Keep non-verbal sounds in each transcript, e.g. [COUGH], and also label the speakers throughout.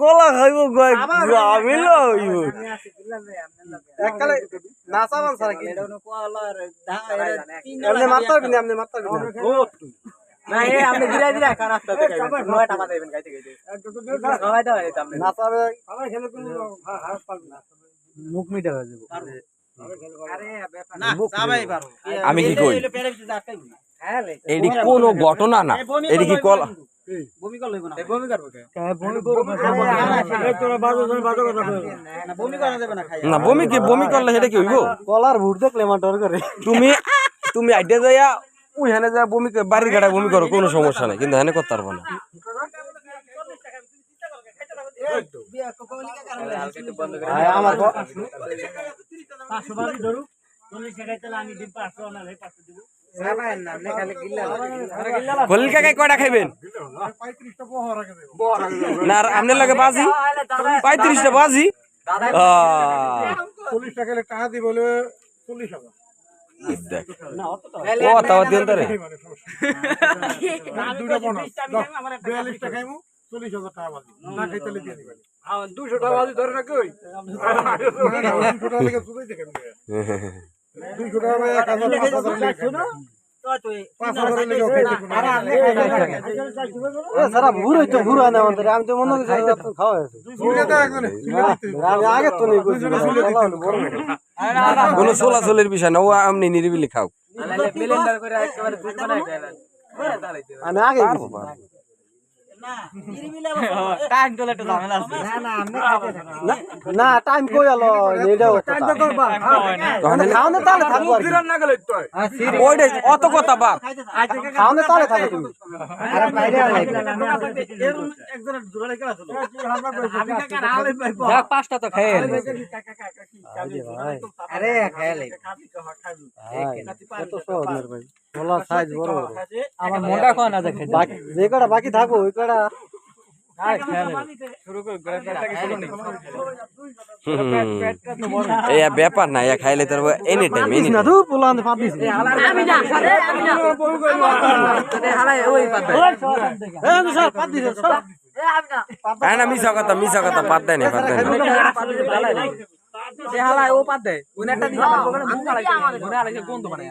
Speaker 1: কলা খাইব
Speaker 2: মুখ মিটা হয়ে যাবে।
Speaker 1: আমি কি কই? এডি কোন ঘটনা না। এডি কি কলা না। বমি কি? বমি করলে সেটা কি হইব?
Speaker 2: কলার ভুট দেখলে করে।
Speaker 1: তুমি তুমি আইডিয়া যাইয়া ওইখানে যা বমি করে- বাড়ির গাড়া বমি করো কোনো সমস্যা নাই কিন্তু এখানে করতে পারব না।
Speaker 2: আমার
Speaker 1: খলিল কাকাই কয়টা খাইবেন? না আপনার লাগে বাজি? পঁয়ত্রিশটা বাজি?
Speaker 2: দুশো টাকা বাজি ধরে। না কই
Speaker 3: টাকা লেগে শুধুই দেখেন দুইশো টাকা
Speaker 2: আমি তো মনে করছি খাওয়া হয়েছে আমি আগে তো নেই
Speaker 1: কোনো চলাচলের বিষয় না ও আপনি নিরিবিলি খাও
Speaker 2: আমি আগে না টাইম কই আলো
Speaker 1: তখন এলে-
Speaker 2: খাওনে থাকব আর।
Speaker 1: ওইটাই অত কথা বাপ
Speaker 2: খাওনে তাহলে থাকো তুমি।
Speaker 4: পাঁচটা তো খেয়ে
Speaker 2: আরে খেয়ালে কত সহজ ভাই বলা সাইজ বড় বড়।
Speaker 4: আমার মনটা খাওয়া না দেখে
Speaker 2: বাকি যে কটা বাকি থাকো ওই কটা
Speaker 1: ব্যাপার না খাইলে তোর এনি টাইম এনি
Speaker 2: না তো পোলান পাত দিছি
Speaker 4: আমি না আমি না। হালাই ওই পাতে
Speaker 2: এ স্যার পাত দিছে স্যার
Speaker 4: আমি না।
Speaker 1: হ্যাঁ না মিছা কথা মিছা কথা পাত দেয় না পাত দেয়
Speaker 4: হালাই ও পাতে ওই একটা দিকে আমার বগলে মুখ হালাই মনে হালাই গন্ধ বানায়।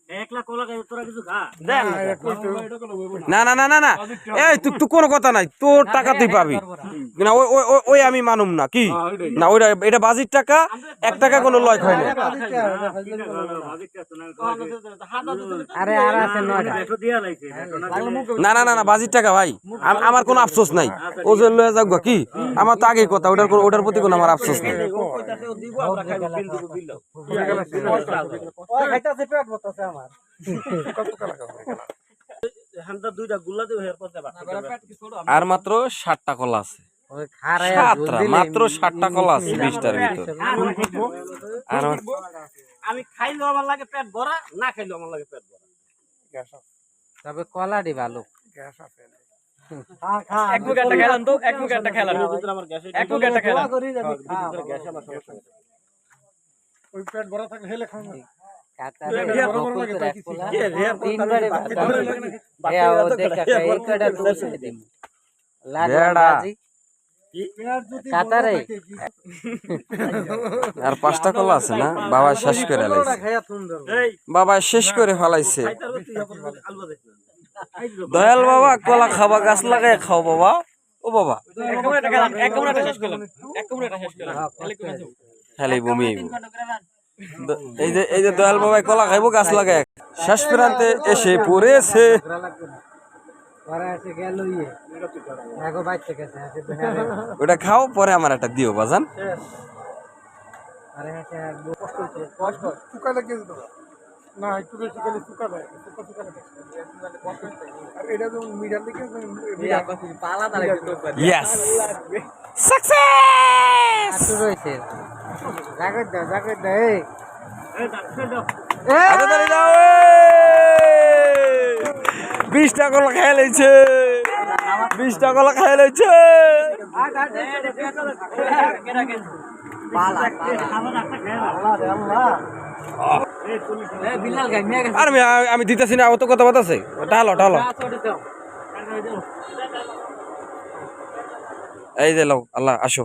Speaker 4: না
Speaker 1: না না। না না এই তুই তুই কোনো কথা নাই। তোর টাকা তুই পাবি। না। ওই আমি মানুম না কি? না ওইটা এটা বাজির টাকা এক টাকা কোনো লয় হয় না।
Speaker 2: আরে আর আছে নয়টা
Speaker 1: না না না না বাজির টাকা ভাই। আমার কোনো আফসোস নাই। ও যে লয়ে যাক কি? আমার তো আগেই কথা ওটার ওটার প্রতি কোনো আমার আফসোস নাই।
Speaker 2: খাইতাছে পেট বতাছে আমার।
Speaker 1: আর মাত্র ষাটটা কলা আছে। মাত্র ষাটটা কলা আছে বিশটার ভিতর। আর
Speaker 5: আমি খাইলেও আমার লাগে পেট ভরা না খাইলেও আমার লাগে পেট ভরা।
Speaker 2: তবে কলাডি ভালো।
Speaker 4: এক মুখ খেলাম তো এক মুখ খেলাম এক মুখ খেলাম
Speaker 5: গ্যাসে নেই।
Speaker 3: ওই পেট ভরা থাকলে হেলে খাও না
Speaker 1: বেড়া।
Speaker 2: কাতারে [LAUGHS]
Speaker 1: আর পাঁচটা কলা আছে না? বাবা শেষ করে বাবা শেষ করে ফেলাইছে। দয়াল বাবা কলা খাবা গাছ লাগাই খাও বাবা। ও বাবা। খালি বমি এই যে এই যে দয়াল বাবা কলা খাইবো গাছ লাগায় শেষ প্রান্তে এসে পড়েছে। ওটা খাও পরে আমার একটা দিও বাজান।
Speaker 3: না একটু বেশি খালি শুকালে শুকা শুকালে আর এটা যেমন মিডিয়ার দিকে
Speaker 4: পালা
Speaker 1: সাকসেস
Speaker 2: রয়েছে জাগত দাও জাগত দাও। এই!
Speaker 1: বিশটা কলা খেয়ে লইছে। বিশটা কলা খেয়ে লইছে আর আমি আমি দিতেছি না অত কথা বাতাছে ঢালো ঢালো। এই যে লও আল্লাহ আসো।